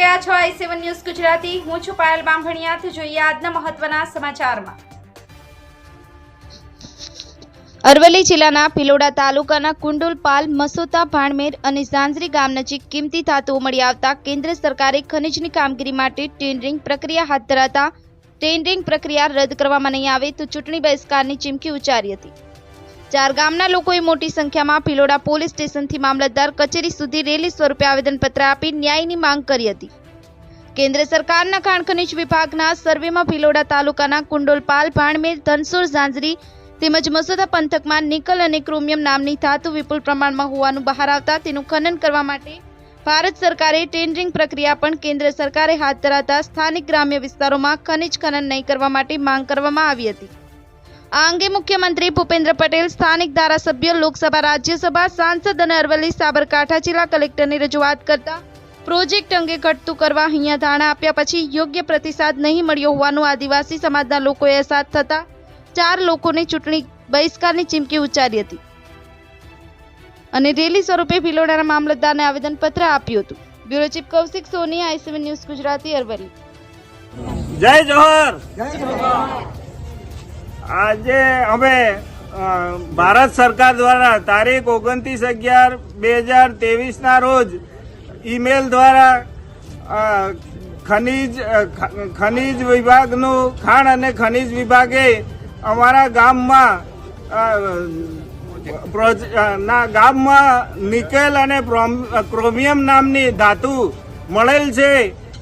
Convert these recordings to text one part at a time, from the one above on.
રહ્યા છો આઈ સેવન ન્યૂઝ ગુજરાતી. હું છું પાયલ બાંભણિયાથી જોઈએ આજના મહત્વના સમાચારમાં. અરવલ્લી જિલ્લાના પિલોડા તાલુકાના કુંડુલપાલ, મસોતા, ભાણમેર અને ઝાંઝરી ગામ નજીક કિંમતી ધાતુઓ મળી આવતા કેન્દ્ર સરકારે ખનિજની કામગીરી માટે ટેન્ડરિંગ પ્રક્રિયા હાથ ધરાતા. ટેન્ડરિંગ પ્રક્રિયા રદ કરવામાં નહીં આવે તો ચૂંટણી બહિષ્કારની ચીમકી ઉચ્ચારી હતી. ચાર ગામના લોકોએ મોટી સંખ્યામાં ભિલોડા પોલીસ સ્ટેશનથી મામલતદાર કચેરી સુધી રેલી સ્વરૂપે આવેદનપત્ર આપી ન્યાયની માંગ કરી હતી. કેન્દ્ર સરકારના ખાણ ખનિજ વિભાગના સર્વેમાં ભિલોડા તાલુકાના કુંડોલપાલ ભાણમેર, ધનસુર, ઝાંઝરી તેમજ મસોદા પંથકમાં નિકલ અને ક્રોમિયમ નામની ધાતુ વિપુલ પ્રમાણમાં હોવાનું બહાર આવતા તેનું ખનન કરવા માટે ભારત સરકારે ટેન્ડરિંગ પ્રક્રિયા પણ કેન્દ્ર સરકારે હાથ ધરાતા સ્થાનિક ગ્રામ્ય વિસ્તારોમાં ખનિજ ખનન નહીં કરવા માટે માંગ કરવામાં આવી હતી. આ અંગે મુખ્યમંત્રી ભૂપેન્દ્ર પટેલ, સ્થાનિક ધારાસભ્ય, લોકસભા, રાજ્યસભા, સાંસદ અને અરવલ્લી સાબરકાંઠા જિલ્લા કલેક્ટરની રજૂઆત કરતા પ્રોજેક્ટ અંગે ઘટતું કરવા અહીંયા ધારણા આપ્યા પછી યોગ્ય પ્રતિસાદ નહીં મળ્યો હોવાનું આદિવાસી સમાજના લોકોએ સાથ થતા ચાર લોકોને ચૂંટણી બહિષ્કારની ચીમકી ઉચ્ચારી હતી. અને રેલી સ્વરૂપે ભિલોડાના મામલતદારને આવેદનપત્ર આપ્યું હતું. Bureau chief Kaushik Soni ICV news Gujarati Aravalli. જય જોહર! આજે અમે ભારત સરકાર દ્વારા તારીખ ઓગણત્રીસ અગિયાર બે હજાર તેવીસના રોજ ઈમેલ દ્વારા ખનીજ ખનીજ વિભાગનું ખાણ અને ખનીજ વિભાગે અમારા ગામમાં ના, ગામમાં નિકેલ અને ક્રોમિયમ નામની ધાતુ મળેલ છે.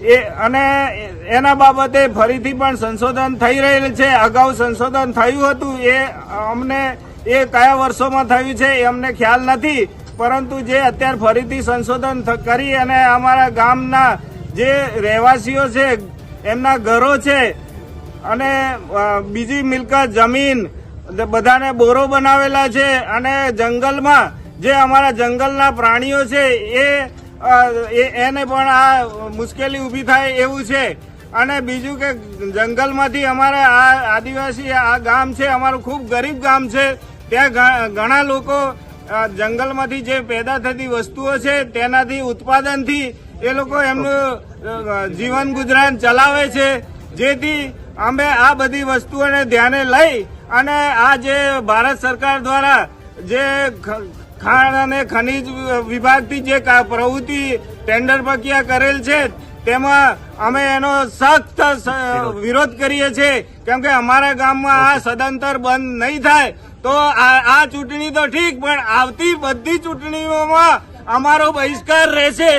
એ અને એના બાબતે ફરીથી પણ સંશોધન થઈ રહેલ છે. અગાઉ સંશોધન થયું હતું. એ અમને, એ કયા વર્ષોમાં થયું છે એ અમને ખ્યાલ નથી. પરંતુ જે અત્યારે ફરીથી સંશોધન કરી અને અમારા ગામના જે રહેવાસીઓ છે, એમના ઘરો છે અને બીજી મિલકત જમીન બધાને બોરો બનાવેલા છે અને જંગલમાં જે અમારા જંગલના પ્રાણીઓ છે એ- એને પણ આ મુશ્કેલી ઊભી થાય એવું છે. અને બીજું કે જંગલમાંથી અમારે આ આદિવાસી, આ ગામ છે, અમારું ખૂબ ગરીબ ગામ છે. ત્યાં ઘણા લોકો જંગલમાંથી જે પેદા થતી વસ્તુઓ છે, તેનાથી ઉત્પાદનથી એ લોકો એમનું જીવન ગુજરાન ચલાવે છે. જેથી અમે આ બધી વસ્તુઓને ધ્યાને લઈ અને આ જે ભારત સરકાર દ્વારા જે ખાણ અને ખનીજ વિભાગથી જે પ્રવૃત્તિ ટેન્ડર પ્રક્રિયા કરેલ છે તેમાં અમે એનો સખ્ત વિરોધ. કરીએ છીએ. કેમ કે અમારા ગામમાં આ સદંતર બંધ નહીં થાય તો આ આ ચૂંટણી તો ઠીક પણ આવતી બધી ચૂંટણીઓમાં અમારો બહિષ્કાર રહેશે.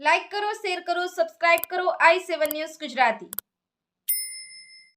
લાઈક કરો શેર કરો સબસ્ક્રાઇબ કરો આઈ સેવન ન્યૂઝ ગુજરાતી.